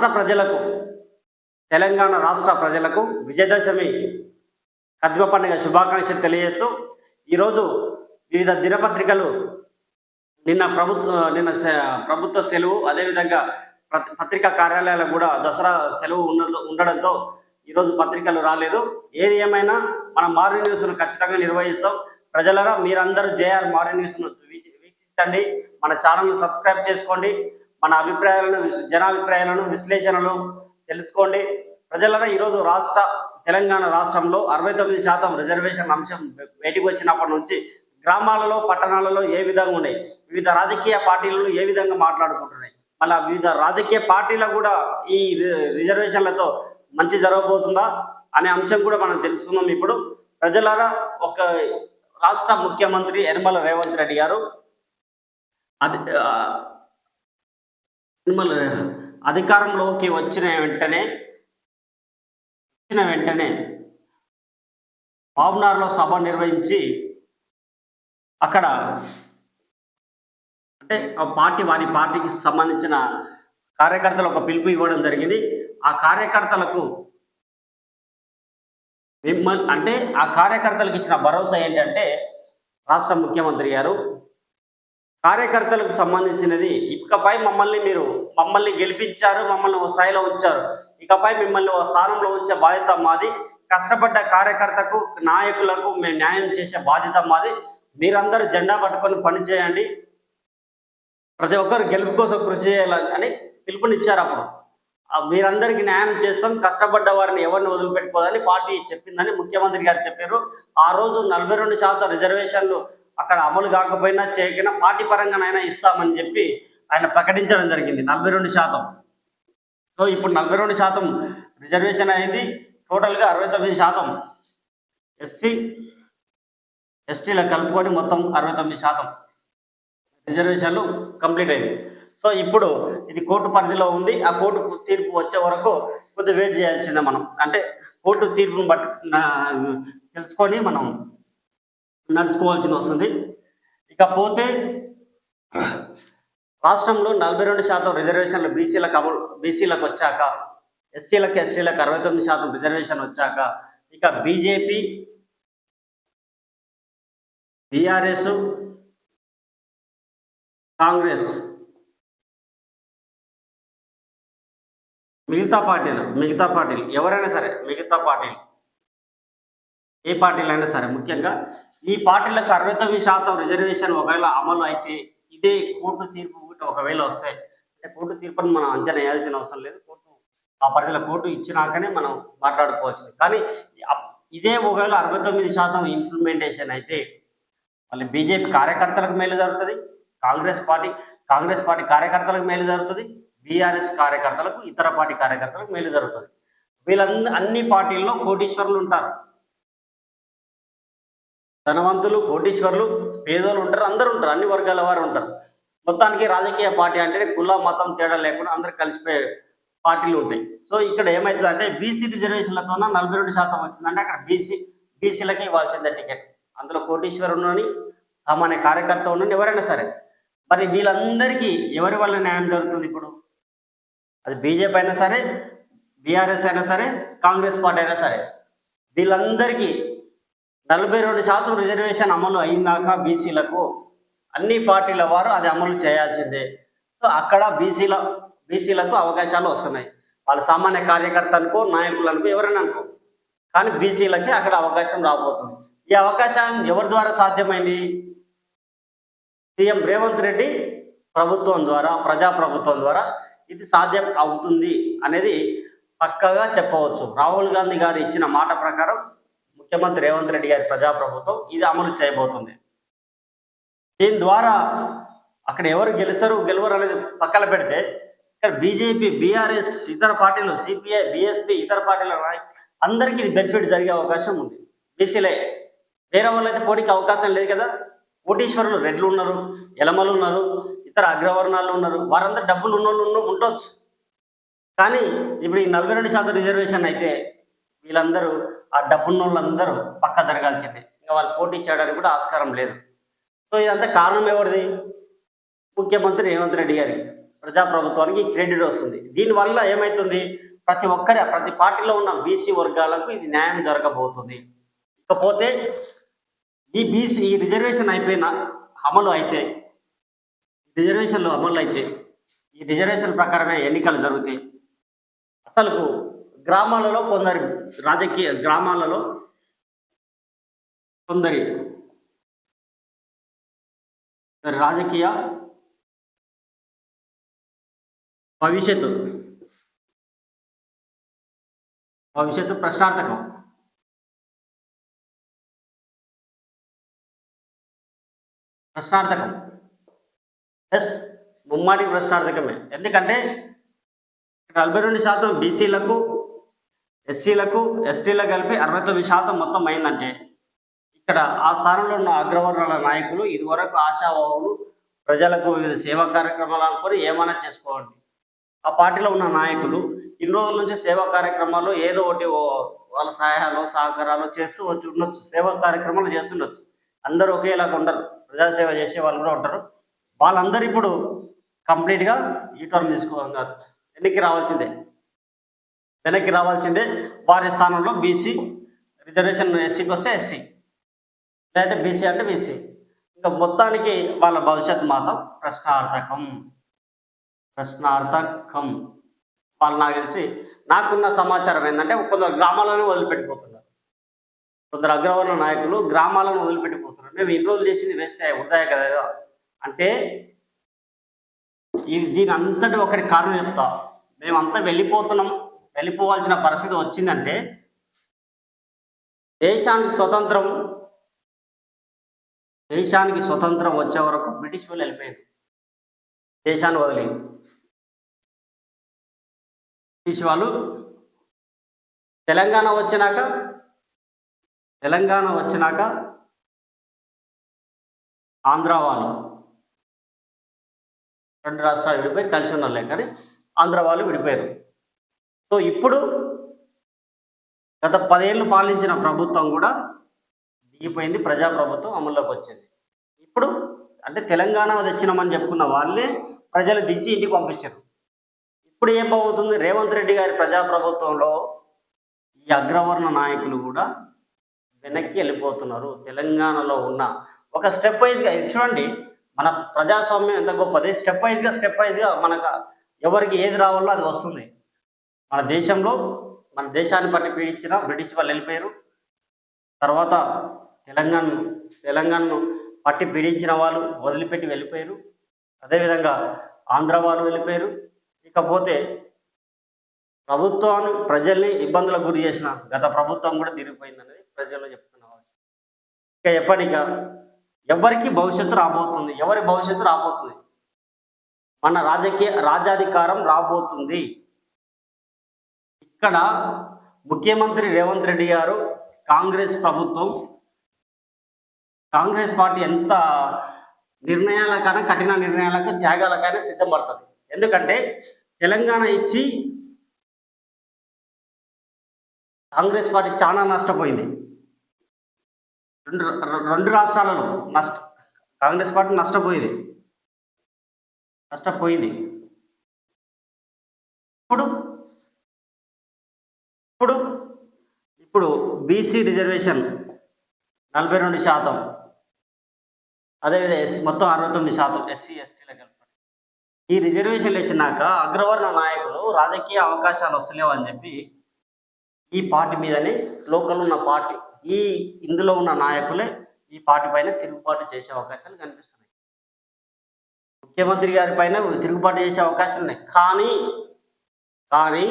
రాష్ట్ర ప్రజలకు తెలంగాణ రాష్ట్ర ప్రజలకు విజయదశమి కద్మ పండుగ శుభాకాంక్షలు తెలియజేస్తూ ఈరోజు వివిధ దినపత్రికలు నిన్న ప్రభుత్వ నిన్న ప్రభుత్వ సెలవు అదేవిధంగా పత్రికా కార్యాలయాలకు కూడా దసరా సెలవు ఉన్న ఉండడంతో ఈరోజు పత్రికలు రాలేదు. ఏది ఏమైనా మనం మార్నింగ్ న్యూస్ను ఖచ్చితంగా నిర్వహిస్తాం. ప్రజలరా మీరందరూ జేఆర్ మార్నింగ్ న్యూస్ను వీక్షించండి. మన ఛానల్ను సబ్స్క్రైబ్ చేసుకోండి. మన అభిప్రాయాలను జనాభిప్రాయాలను విశ్లేషణలు తెలుసుకోండి. ప్రజలరా ఈరోజు రాష్ట్ర తెలంగాణ రాష్ట్రంలో అరవై తొమ్మిది శాతం రిజర్వేషన్ అంశం బయటికి వచ్చినప్పటి నుంచి గ్రామాలలో పట్టణాలలో ఏ విధంగా ఉన్నాయి? వివిధ రాజకీయ పార్టీలు ఏ విధంగా మాట్లాడుకుంటున్నాయి? మళ్ళా వివిధ రాజకీయ పార్టీలకు కూడా ఈ రి- రిజర్వేషన్లతో మంచి జరగబోతుందా అనే అంశం కూడా మనం తెలుసుకుందాం ఇప్పుడు. ప్రజలారా ఒక రాష్ట్ర ముఖ్యమంత్రి యనమల రేవంత్ రెడ్డి గారు అది ఆ, అధికారంలోకి వచ్చిన వెంటనే వచ్చిన వెంటనే పాబ్నార్లో సభ నిర్వహించి అక్కడ అంటే ఆ పార్టీ వారి పార్టీకి సంబంధించిన కార్యకర్తలు ఒక పిలుపు ఇవ్వడం జరిగింది. ఆ కార్యకర్తలకు మిమ్మల్ని అంటే ఆ కార్యకర్తలకు ఇచ్చిన భరోసా ఏంటంటే రాష్ట్ర ముఖ్యమంత్రి గారు కార్యకర్తలకు సంబంధించినది. ఇకపై మమ్మల్ని మీరు మమ్మల్ని గెలిపించారు మమ్మల్ని ఓ స్థాయిలో ఉంచారు. ఇకపై మిమ్మల్ని ఓ స్థానంలో ఉంచే బాధ్యత మాది. కష్టపడ్డ కార్యకర్తకు నాయకులకు మేము న్యాయం చేసే బాధ్యత మాది. మీరందరూ జెండా పట్టుకొని పనిచేయండి. ప్రతి ఒక్కరు గెలుపు కోసం కృషి చేయాలని అని పిలుపునిచ్చారు అప్పుడు. మీరందరికీ న్యాయం చేస్తాం. కష్టపడ్డ వారిని ఎవరిని వదిలిపెట్టుకోదని పార్టీ చెప్పిందని ముఖ్యమంత్రి గారు చెప్పారు. ఆ రోజు నలభై రెండు శాతం రిజర్వేషన్లు అక్కడ అమలు కాకపోయినా చేయకపోయినా పార్టీ పరంగానైనా ఇస్తామని చెప్పి ఆయన ప్రకటించడం జరిగింది నలభై రెండు శాతం. సో ఇప్పుడు నలభై రెండు శాతం రిజర్వేషన్ అయింది. టోటల్గా అరవై తొమ్మిది శాతం ఎస్సీ ఎస్టీలకు కలుపుకొని మొత్తం అరవై తొమ్మిది శాతం రిజర్వేషన్లు కంప్లీట్ అయింది. సో ఇప్పుడు ఇది కోర్టు పరిధిలో ఉంది. ఆ కోర్టు తీర్పు వచ్చే వరకు కొద్దిగా వెయిట్ చేయాల్సిందే మనం. అంటే కోర్టు తీర్పును బట్టి తెలుసుకొని మనం నడుచుకోవాల్సి వస్తుంది. ఇకపోతే రాష్ట్రంలో నలభై రెండు శాతం రిజర్వేషన్లు బీసీలకు అమలు బీసీలకు వచ్చాక ఎస్సీలకు ఎస్టీలకు అరవై తొమ్మిది శాతం రిజర్వేషన్ వచ్చాక ఇక బీజేపీ బీఆర్ఎస్ కాంగ్రెస్ మిగతా పార్టీలు మిగతా పార్టీలు ఎవరైనా సరే మిగతా పార్టీలు ఏ పార్టీలు అయినా సరే ముఖ్యంగా ఈ పార్టీలకు అరవై తొమ్మిది శాతం రిజర్వేషన్ ఒకవేళ అమలు అయితే ఇదే కోర్టు తీర్పు ఒకవేళ వస్తే అంటే కోర్టు తీర్పును మనం అంచనా వేయాల్సిన అవసరం లేదు. కోర్టు ఆ పరిధిలో కోర్టు ఇచ్చినాకనే మనం మాట్లాడుకోవచ్చు. కానీ ఇదే ఒకవేళ అరవై తొమ్మిది శాతం ఇంప్లిమెంటేషన్ అయితే మళ్ళీ బీజేపీ కార్యకర్తలకు మేలు జరుగుతుంది కాంగ్రెస్ పార్టీ కాంగ్రెస్ పార్టీ కార్యకర్తలకు మేలు జరుగుతుంది బీఆర్ఎస్ కార్యకర్తలకు ఇతర పార్టీ కార్యకర్తలకు మేలు జరుగుతుంది. వీళ్ళంద అన్ని పార్టీల్లో కోటీశ్వరులు ఉంటారు. ధనవంతులు కోటీశ్వరులు పేదోళ్ళు ఉంటారు అందరూ ఉంటారు అన్ని వర్గాల వారు ఉంటారు. మొత్తానికి రాజకీయ పార్టీ అంటే కుల మతం తేడా లేకుండా అందరు కలిసిపోయే పార్టీలు ఉంటాయి. సో ఇక్కడ ఏమవుతుందంటే బీసీ రిజర్వేషన్లతో నలభై రెండు శాతం వచ్చిందంటే అక్కడ బీసీ బీసీలకి ఇవ్వాల్సిందే టికెట్. అందులో కోటీశ్వరుని సామాన్య కార్యకర్త ఉన్నని ఎవరైనా సరే. మరి వీళ్ళందరికీ ఎవరి వల్ల న్యాయం జరుగుతుంది ఇప్పుడు? అది బీజేపీ అయినా సరే బీఆర్ఎస్ అయినా సరే కాంగ్రెస్ పార్టీ అయినా సరే. వీళ్ళందరికీ నలభై రెండు శాతం రిజర్వేషన్ అమలు అయిందాక బీసీలకు అన్ని పార్టీల వారు అది అమలు చేయాల్సిందే. సో అక్కడ బీసీల బీసీలకు అవకాశాలు వస్తున్నాయి. వాళ్ళ సామాన్య కార్యకర్త అనుకో ఎవరైనా అనుకో కానీ బీసీలకి అక్కడ అవకాశం రాబోతుంది. ఈ అవకాశం ఎవరి ద్వారా సాధ్యమైంది? సీఎం రేవంత్ రెడ్డి ప్రభుత్వం ద్వారా ప్రజాప్రభుత్వం ద్వారా ఇది సాధ్యం అవుతుంది అనేది పక్కగా చెప్పవచ్చు. రాహుల్ గాంధీ గారు ఇచ్చిన మాట ప్రకారం ముఖ్యమంత్రి రేవంత్ రెడ్డి గారి ప్రజాప్రభుత్వం ఇది అమలు చేయబోతుంది. దీని ద్వారా అక్కడ ఎవరు గెలుస్తారు గెలవరు అనేది పక్కన పెడితే ఇక్కడ బీజేపీ బీఆర్ఎస్ ఇతర పార్టీలు సిపిఐ బీఎస్పీ ఇతర పార్టీల అందరికీ ఇది బెనిఫిట్ జరిగే అవకాశం ఉంది. బీసీలే. వేరే వాళ్ళైతే పోటీకి అవకాశం లేదు కదా. కోటీశ్వరులు రెడ్లు ఉన్నారు ఎలమలు ఉన్నారు ఇతర అగ్రవర్ణాలు ఉన్నారు. వారందరూ డబ్బులు ఉన్నోళ్ళు ఉన్న ఉండొచ్చు. కానీ ఇప్పుడు ఈ నలభై రెండు శాతం రిజర్వేషన్ అయితే వీళ్ళందరూ ఆ డబ్బున్న వాళ్ళందరూ పక్క జరగాల్సిందే. ఇంకా వాళ్ళు పోటీ చేయడానికి కూడా ఆస్కారం లేదు. సో ఇదంతా కారణం ఎవరిది? ముఖ్యమంత్రి రేవంత్ రెడ్డి గారికి ప్రజాప్రభుత్వానికి క్రెడిట్ వస్తుంది. దీనివల్ల ఏమవుతుంది ప్రతి ఒక్కరి ప్రతి పార్టీలో ఉన్న బీసీ వర్గాలకు ఇది న్యాయం జరగబోతుంది. ఇకపోతే ఈ బీసీ ఈ రిజర్వేషన్ అయిపోయిన అమలు అయితే రిజర్వేషన్లు అమలు అయితే ఈ రిజర్వేషన్ ప్రకారమే ఎన్నికలు జరుగుతాయి. అసలు గ్రామాలలో కొందరి రాజకీయ గ్రామాలలో కొందరి రాజకీయ భవిష్యత్తు భవిష్యత్తు ప్రశ్నార్థకం. ప్రశ్నార్థకం. ఎస్ ముమ్మాటి ప్రశ్నార్థకమే. ఎందుకంటే నలభై రెండు శాతం బీసీలకు ఎస్సీలకు ఎస్టీలకు కలిపి అరవై తొమ్మిది శాతం మొత్తం అయిందంటే ఇక్కడ ఆ స్థానంలో ఉన్న అగ్రవర్ణాల నాయకులు ఇదివరకు ఆశాభావులు ప్రజలకు వివిధ సేవా కార్యక్రమాలు అనుకొని ఏమైనా చేసుకోండి ఆ పార్టీలో ఉన్న నాయకులు ఇన్ని రోజుల నుంచి సేవా కార్యక్రమాలు ఏదో ఒకటి వాళ్ళ సహాయాలు సహకారాలు చేస్తూ వచ్చి ఉండొచ్చు. సేవా కార్యక్రమాలు చేస్తుండొచ్చు అందరూ ఒకేలాగా ఉండరు. ప్రజాసేవ చేసే వాళ్ళు కూడా ఉంటారు. వాళ్ళందరూ ఇప్పుడు కంప్లీట్గా ఈ టర్మ్ తీసుకోవాలి. ఎన్నికి రావాల్సిందే. వెనక్కి రావాల్సిందే. వారి స్థానంలో బీసీ రిజర్వేషన్ ఎస్సీకి వస్తే ఎస్సీ లేదంటే బీసీ అంటే బీసీ ఇంకా మొత్తానికి వాళ్ళ భవిష్యత్ మాత్రం ప్రశ్నార్థకం. ప్రశ్నార్థకం. వాళ్ళు నాకు తెలిసి నాకున్న సమాచారం ఏంటంటే కొందరు గ్రామాలను వదిలిపెట్టిపోతున్నారు. కొందరు అగ్రవర్ణ నాయకులు గ్రామాలను వదిలిపెట్టిపోతున్నారు. మేము ఇన్ని రోజులు చేసింది వేస్ట్ అయ్యా వృధాయ కదా అంటే ఇది దీని అంతటి ఒకటి కారణం చెప్తా. మేమంతా వెళ్ళిపోతున్నాం. వెళ్ళిపోవాల్సిన పరిస్థితి వచ్చిందంటే దేశానికి స్వతంత్రం దేశానికి స్వతంత్రం వచ్చే వరకు బ్రిటిష్ వాళ్ళు వెళ్ళిపోయారు. దేశాన్ని వదిలి బ్రిటిష్ వాళ్ళు తెలంగాణ వచ్చినాక తెలంగాణ వచ్చినాక ఆంధ్ర వాళ్ళు రెండు రాష్ట్రాలు విడిపోయి కలిసి ఉన్నారులే కానీ ఆంధ్ర వాళ్ళు విడిపోయారు. సో ఇప్పుడు గత పదేళ్ళు పాలించిన ప్రభుత్వం కూడా దిగిపోయింది ప్రజాప్రభుత్వం అమల్లోకి వచ్చింది. ఇప్పుడు అంటే తెలంగాణ తెచ్చినామని చెప్పుకున్న వాళ్ళే ప్రజలు దించి ఇంటికి పంపించారు. ఇప్పుడు ఏమవుతుంది? రేవంత్ రెడ్డి గారి ప్రజాప్రభుత్వంలో ఈ అగ్రవర్ణ నాయకులు కూడా వెనక్కి వెళ్ళిపోతున్నారు. తెలంగాణలో ఉన్న ఒక స్టెప్ వైజ్గా చూడండి మన ప్రజాస్వామ్యం ఎంత గొప్పది. స్టెప్ వైజ్గా స్టెప్ వైజ్గా మనకు ఎవరికి ఏది రావాలో అది వస్తుంది. మన దేశంలో మన దేశాన్ని పట్టి పీడించిన బ్రిటిష్ వాళ్ళు వెళ్ళిపోయారు. తర్వాత తెలంగాణ తెలంగాణను పట్టి పీడించిన వాళ్ళు వదిలిపెట్టి వెళ్ళిపోయారు. అదేవిధంగా ఆంధ్ర వాళ్ళు వెళ్ళిపోయారు. ఇకపోతే ప్రభుత్వాన్ని ప్రజల్ని ఇబ్బందులకు గురి చేసిన గత ప్రభుత్వం కూడా తిరిగిపోయిందనేది ప్రజల్లో చెప్తున్నారు ఇక ఎప్పటిక ఎవరికి భవిష్యత్తు రాబోతుంది? ఎవరి భవిష్యత్తు రాబోతుంది? మన రాజకీయ రాజ్యాధికారం రాబోతుంది. ఇక్కడ ముఖ్యమంత్రి రేవంత్ రెడ్డి గారు కాంగ్రెస్ ప్రభుత్వం కాంగ్రెస్ పార్టీ ఎంత నిర్ణయాలకైనా కఠిన నిర్ణయాలకు త్యాగాలకైనా సిద్ధపడుతుంది. ఎందుకంటే తెలంగాణ ఇచ్చి కాంగ్రెస్ పార్టీ చాలా నష్టపోయింది. రెండు రెండు రాష్ట్రాలలో నష్ట కాంగ్రెస్ పార్టీ నష్టపోయింది. నష్టపోయింది ఇప్పుడు ఇప్పుడు ఇప్పుడు బీసీ రిజర్వేషన్ నలభై రెండు శాతం. అదేవిధంగా ఎస్ మొత్తం అరవై తొమ్మిది శాతం ఎస్సీ ఎస్టీలకు కలిపి. ఈ రిజర్వేషన్లు ఇచ్చినాక అగ్రవర్ణ నాయకులు రాజకీయ అవకాశాలు వస్తలేవు అని చెప్పి ఈ పార్టీ మీదనే లోకల్ ఉన్న పార్టీ ఈ ఇందులో ఉన్న నాయకులే ఈ పార్టీ పైన తిరుగుబాటు చేసే అవకాశాలు కనిపిస్తున్నాయి. ముఖ్యమంత్రి గారి పైన తిరుగుబాటు చేసే అవకాశాలు ఉన్నాయి. కానీ కానీ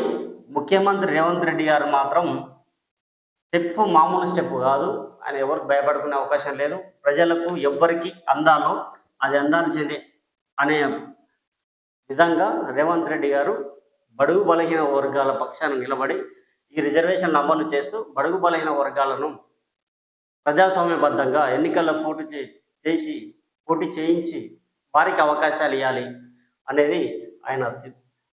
ముఖ్యమంత్రి రేవంత్ రెడ్డి గారు మాత్రం స్టెప్ మామూలు స్టెప్ కాదు ఆయన ఎవరికి భయపడుకునే అవకాశం లేదు. ప్రజలకు ఎవ్వరికి అందాలో అది అందాల్సిందే అనే విధంగా రేవంత్ రెడ్డి గారు బడుగు బలహీన వర్గాల పక్షాన నిలబడి ఈ రిజర్వేషన్లు అమలు చేస్తూ బడుగు బలహీన వర్గాలను ప్రజాస్వామ్యబద్ధంగా ఎన్నికల్లో పోటీ చేసి పోటీ చేయించి వారికి అవకాశాలు ఇవ్వాలి అనేది ఆయన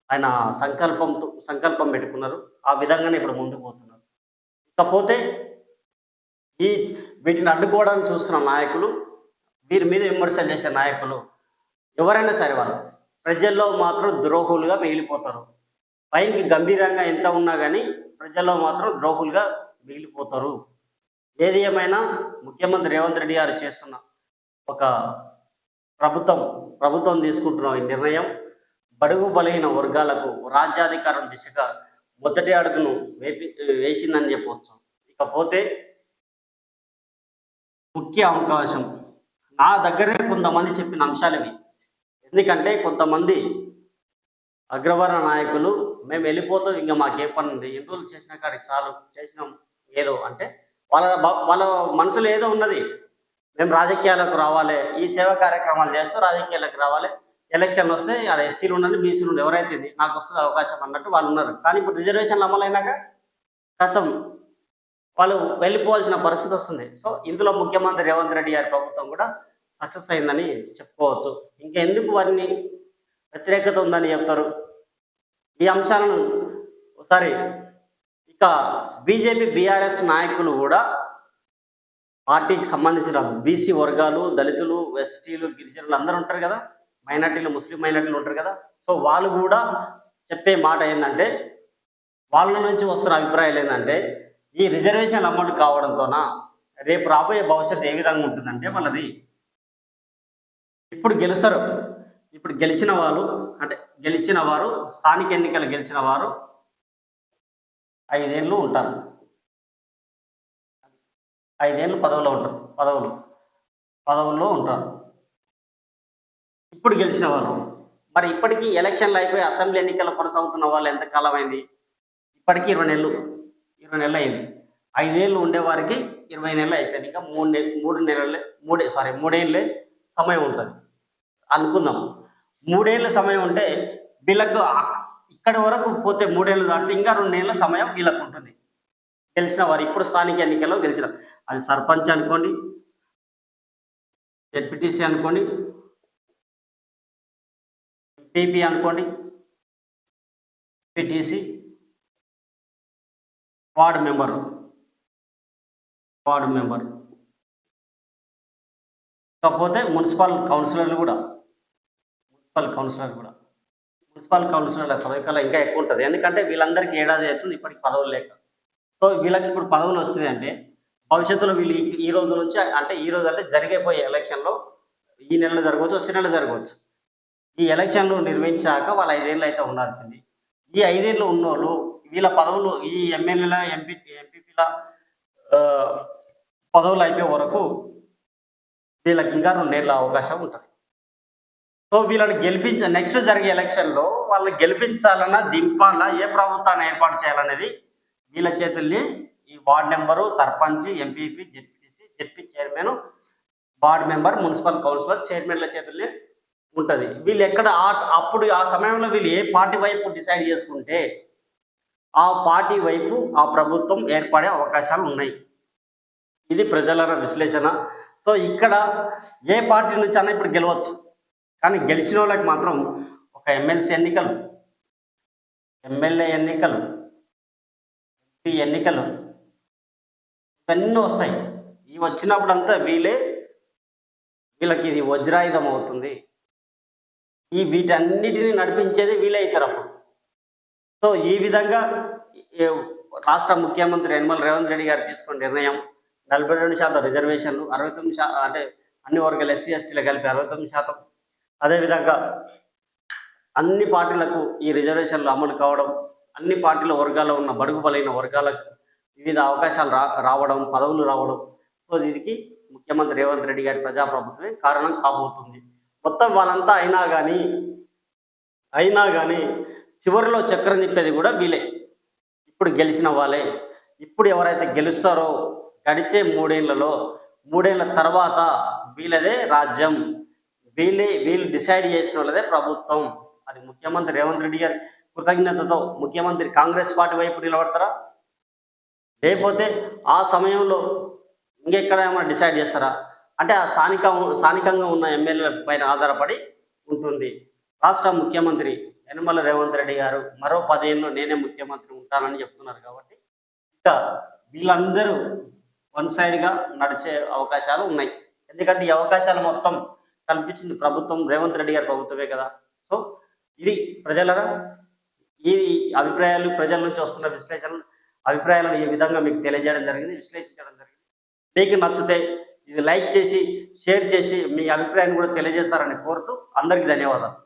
ఆయన సంకల్పంతో సంకల్పం పెట్టుకున్నారు. ఆ విధంగానే ఇప్పుడు ముందుకు పోతున్నారు. కాకపోతే ఈ వీటిని అడ్డుకోవడానికి చూస్తున్న నాయకులు వీరి మీద విమర్శలు చేసే నాయకులు ఎవరైనా సరే వాళ్ళు ప్రజల్లో మాత్రం ద్రోహులుగా మిగిలిపోతారు. పైకి గంభీరంగా ఎంత ఉన్నా కానీ ప్రజల్లో మాత్రం ద్రోహులుగా మిగిలిపోతారు. ఏది ఏమైనా ముఖ్యమంత్రి రేవంత్ రెడ్డి గారు చేస్తున్న ఒక ప్రభుత్వం ప్రభుత్వం తీసుకుంటున్న ఈ నిర్ణయం బడుగు బలహీన వర్గాలకు రాజ్యాధికారం దిశగా మొదటి అడుగును వేపి వేసిందని చెప్పవచ్చు ఇకపోతే ముఖ్య అవకాశం. నా దగ్గరే కొంతమంది చెప్పిన అంశాలు ఇవి. ఎందుకంటే కొంతమంది అగ్రవర్ణ నాయకులు మేము వెళ్ళిపోతాం ఇంకా మాకే పని ఉంది. ఎన్ని రోజులు చేసిన కాడికి చాలు చేసినాం ఏదో అంటే వాళ్ళ వాళ్ళ మనసులో ఏదో ఉన్నది. మేము రాజకీయాలకు రావాలి ఈ సేవా కార్యక్రమాలు చేస్తూ రాజకీయాలకు రావాలి ఎలక్షన్లు వస్తే ఆడ ఎస్సీలు ఉండండి బీసీలు ఉండి ఎవరైతే ఇది నాకు వస్తుంది అవకాశం అన్నట్టు వాళ్ళు ఉన్నారు. కానీ ఇప్పుడు రిజర్వేషన్లు అమలైనాక గతం వాళ్ళు వెళ్ళిపోవాల్సిన పరిస్థితి వస్తుంది. సో ఇందులో ముఖ్యమంత్రి రేవంత్ రెడ్డి గారి ప్రభుత్వం కూడా సక్సెస్ అయిందని చెప్పుకోవచ్చు. ఇంకా ఎందుకు వారిని వ్యతిరేకత ఉందని చెప్తారు? ఈ అంశాలను ఒకసారి ఇక బీజేపీ బీఆర్ఎస్ నాయకులు కూడా పార్టీకి సంబంధించిన బీసీ వర్గాలు దళితులు ఎస్టీలు గిరిజనులు అందరూ ఉంటారు కదా? మైనార్టీలు ముస్లిం మైనార్టీలు ఉంటారు కదా. సో వాళ్ళు కూడా చెప్పే మాట ఏంటంటే వాళ్ళ నుంచి వస్తున్న అభిప్రాయాలు ఏంటంటే ఈ రిజర్వేషన్ అమౌంట్ కావడంతోన రేపు రాబోయే భవిష్యత్తు ఏ విధంగా ఉంటుందంటే వాళ్ళది. ఇప్పుడు గెలుస్తారు. ఇప్పుడు గెలిచిన వాళ్ళు అంటే గెలిచిన వారు స్థానిక ఎన్నికలు గెలిచిన వారు ఐదేళ్ళు ఉంటారు. ఐదేళ్ళు పదవులో ఉంటారు. పదవులు. పదవుల్లో ఉంటారు. ఇప్పుడు గెలిచిన వాళ్ళు. మరి ఇప్పటికీ ఎలక్షన్లు అయిపోయి అసెంబ్లీ ఎన్నికలు కొనసాగుతున్న వాళ్ళు ఎంతకాలం అయింది? ఇప్పటికీ ఇరవై నెలలు. ఇరవై నెలలు అయింది. ఐదేళ్ళు ఉండేవారికి ఇరవై నెలలు అయిపోయింది. ఇంకా మూడు నెల మూడు నెలలే మూడే సారీ మూడేళ్ళే సమయం ఉంటుంది. అనుకుందాం. మూడేళ్ళ సమయం ఉంటే వీళ్ళకు ఇక్కడి వరకు పోతే మూడేళ్ళు దాటితే ఇంకా రెండు నెలల సమయం వీళ్ళకు ఉంటుంది. గెలిచిన వారు ఇప్పుడు స్థానిక ఎన్నికల్లో గెలిచిన అది సర్పంచ్ అనుకోండి జెడ్పీటీసీ అనుకోండి ఎంపీపీ అనుకోండి. PTC ward member. Ward member. కాకపోతే మున్సిపల్ కౌన్సిలర్లు కూడా. మున్సిపల్ కౌన్సిలర్ కూడా. మున్సిపల్ కౌన్సిలర్ల పదవికాలం ఇంకా ఎక్కువ ఉంటుంది. ఎందుకంటే వీళ్ళందరికీ ఏడాది అవుతుంది ఇప్పటికి పదవులు లేక. సో వీళ్ళకి ఇప్పుడు పదవులు వస్తుంది అంటే భవిష్యత్తులో వీళ్ళు ఈ- ఈ రోజు నుంచి అంటే ఈ రోజు అంటే జరిగేపోయే ఎలక్షన్లో ఈ నెలలో జరగవచ్చు వచ్చే నెల జరగవచ్చు. ఈ ఎలక్షన్లు నిర్వహించాక వాళ్ళు ఐదేళ్ళు అయితే ఉండాల్సింది. ఈ ఐదేళ్ళు ఉన్నోళ్ళు వీళ్ళ పదవులు ఈ ఎమ్మెల్యేల ఎంపీ ఎంపీపీల పదవులు అయిపోయే వరకు వీళ్ళకి ఇంకా రెండేళ్ళ అవకాశం ఉంటుంది. సో వీళ్ళని గెలిపించ నెక్స్ట్ జరిగే ఎలక్షన్లో వాళ్ళని గెలిపించాలన్నా దింపాలన్నా ఏ ప్రభుత్వాన్ని ఏర్పాటు చేయాలనేది వీళ్ళ చేతుల్ని ఈ ward number sarpanch MPP ZPC ZP chairman ward member municipal councillor చైర్మన్ల చేతుల్ని ఉంటుంది. వీళ్ళు ఎక్కడ అప్పుడు ఆ సమయంలో వీళ్ళు ఏ పార్టీ వైపు డిసైడ్ చేసుకుంటే ఆ పార్టీ వైపు ఆ ప్రభుత్వం ఏర్పడే అవకాశాలు ఉన్నాయి. ఇది ప్రజల విశ్లేషణ. సో ఇక్కడ ఏ పార్టీ నుంచి అన్నా ఇప్పుడు గెలవచ్చు. కానీ గెలిచిన వాళ్ళకి మాత్రం ఒక ఎమ్మెల్సీ ఎన్నికలు ఎమ్మెల్యే ఎన్నికలు ఎంపీ ఎన్నికలు ఇవన్నీ వస్తాయి. ఇవి వచ్చినప్పుడంతా వీళ్ళే వీళ్ళకి ఇది వజ్రాయుధం అవుతుంది. ఈ వీటన్నిటిని నడిపించేది వీళ్ళే అప్పుడు సో ఈ విధంగా రాష్ట్ర ముఖ్యమంత్రి యనమల రేవంత్ రెడ్డి గారు తీసుకున్న నిర్ణయం నలభై రెండు శాతం రిజర్వేషన్లు అరవై తొమ్మిది శాతం అంటే అన్ని వర్గాలు ఎస్సీ ఎస్టీలు కలిపి అరవై తొమ్మిది శాతం. అదేవిధంగా అన్ని పార్టీలకు ఈ రిజర్వేషన్లు అమలు కావడం అన్ని పార్టీల వర్గాల్లో ఉన్న బడుగు బలైన వర్గాలకు వివిధ అవకాశాలు రా రావడం పదవులు రావడం. సో దీనికి ముఖ్యమంత్రి రేవంత్ రెడ్డి గారి ప్రజాప్రభుత్వమే కారణం కాబోతుంది. మొత్తం వాళ్ళంతా అయినా కానీ అయినా కానీ చివరిలో చక్రం తిప్పేది కూడా వీలే ఇప్పుడు గెలిచిన వాళ్ళే. ఇప్పుడు ఎవరైతే గెలుస్తారో గడిచే మూడేళ్ళలో మూడేళ్ళ తర్వాత వీళ్ళదే రాజ్యం. వీళ్ళే వీళ్ళు డిసైడ్ చేసిన వాళ్ళదే ప్రభుత్వం. అది ముఖ్యమంత్రి రేవంత్ రెడ్డి గారి కృతజ్ఞతతో ముఖ్యమంత్రి కాంగ్రెస్ పార్టీ వైపు నిలబడతారా? లేకపోతే ఆ సమయంలో ఇంకెక్కడ ఏమైనా డిసైడ్ చేస్తారా? అంటే ఆ స్థానిక స్థానికంగా ఉన్న ఎమ్మెల్యేల పైన ఆధారపడి ఉంటుంది. రాష్ట్ర ముఖ్యమంత్రి యనమల రేవంత్ రెడ్డి గారు మరో పదేళ్ళు నేనే ముఖ్యమంత్రి ఉంటానని చెప్తున్నారు కాబట్టి ఇంకా వీళ్ళందరూ వన్ సైడ్గా నడిచే అవకాశాలు ఉన్నాయి. ఎందుకంటే ఈ అవకాశాలు మొత్తం కల్పించింది ప్రభుత్వం రేవంత్ రెడ్డి గారి ప్రభుత్వమే కదా. సో ఇది ప్రజలరా? ఈ అభిప్రాయాలు ప్రజల నుంచి వస్తున్న విశ్లేషణ అభిప్రాయాలను ఈ విధంగా మీకు తెలియజేయడం జరిగింది విశ్లేషించడం జరిగింది. మీకు నచ్చితే ఇది లైక్ చేసి షేర్ చేసి మీ అభిప్రాయాన్ని కూడా తెలియజేస్తారని కోరుతూ అందరికీ ధన్యవాదాలు.